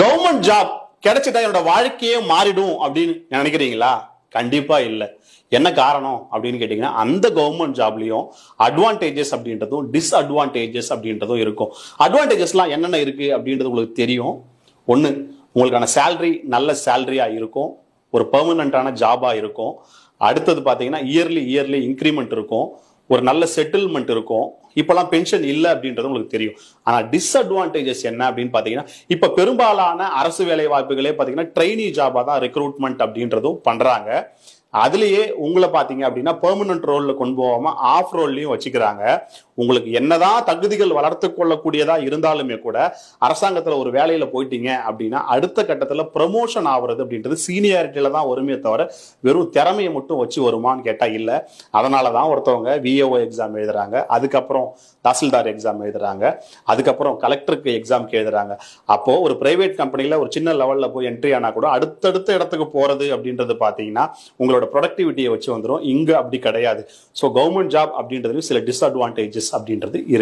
Government job கிடைச்சிட்டா என்னோட வாழ்க்கையே மாறிடும் அப்படின்னு நினைக்கிறீங்களா? கண்டிப்பா இல்லை. என்ன காரணம் அப்படின்னு கேட்டீங்கன்னா அந்த கவர்மெண்ட் ஜாப்லயும் அட்வான்டேஜஸ் அப்படின்றதும் டிஸ்அட்வான்டேஜஸ் அப்படின்றதும் இருக்கும். அட்வான்டேஜஸ்லாம் என்னென்ன இருக்கு அப்படின்றது உங்களுக்கு தெரியும். ஒன்று உங்களுக்கான சேல்ரி நல்ல சேலரியா இருக்கும். ஒரு பெர்மனண்டான ஜாபா இருக்கும். அடுத்தது பார்த்தீங்கன்னா இயர்லி இயர்லி இன்க்ரிமெண்ட் இருக்கும். ஒரு நல்ல செட்டில்மெண்ட் இருக்கும். இப்போலாம் பென்ஷன் இல்லை அப்படின்றது உங்களுக்கு தெரியும். ஆனால் டிஸ்அட்வான்டேஜஸ் என்ன அப்படின்னு பார்த்தீங்கன்னா இப்போ பெரும்பாலான அரசு வேலை வாய்ப்புகளே பார்த்தீங்கன்னா ட்ரைனி ஜாபாக தான் ரெக்ரூட்மெண்ட் அப்படின்றதும் பண்ணுறாங்க அதுலேயே உங்களை பார்த்தீங்க அப்படின்னா பெர்மனன்ட் ரோலில் கொண்டு போகாம ஆஃப் ரோல்லையும் வச்சுக்கிறாங்க. உங்களுக்கு என்னதான் தகுதிகள் வளர்த்து கொள்ளக்கூடியதா இருந்தாலுமே கூட அரசாங்கத்தில் ஒரு வேலையில போயிட்டீங்க அப்படின்னா அடுத்த கட்டத்தில் ப்ரமோஷன் ஆகுறது அப்படின்றது சீனியாரிட்டியில தான் வருமே தவிர வெறும் திறமையை மட்டும் வச்சு வருமான்னு கேட்டால் இல்லை. அதனால தான் ஒருத்தவங்க விஏஓ எக்ஸாம் எழுதுறாங்க. அதுக்கப்புறம் தாசில்தார் எக்ஸாம் எழுதுறாங்க. அதுக்கப்புறம் கலெக்டருக்கு எக்ஸாம்க்கு எழுதுறாங்க. அப்போ ஒரு பிரைவேட் கம்பெனியில் ஒரு சின்ன லெவலில் போய் என்ட்ரி ஆனா கூட அடுத்தடுத்த இடத்துக்கு போறது அப்படின்றது பார்த்தீங்கன்னா உங்களோட ப்ரொடக்டிவிட்டியை வச்சு வந்துடும் இங்கே அப்படி கிடையாது. ஸோ கவர்மெண்ட் ஜாப் அப்படின்றதுலையும் சில டிஸ்அட்வான்டேஜஸ் அப்படின்றது இருக்கு.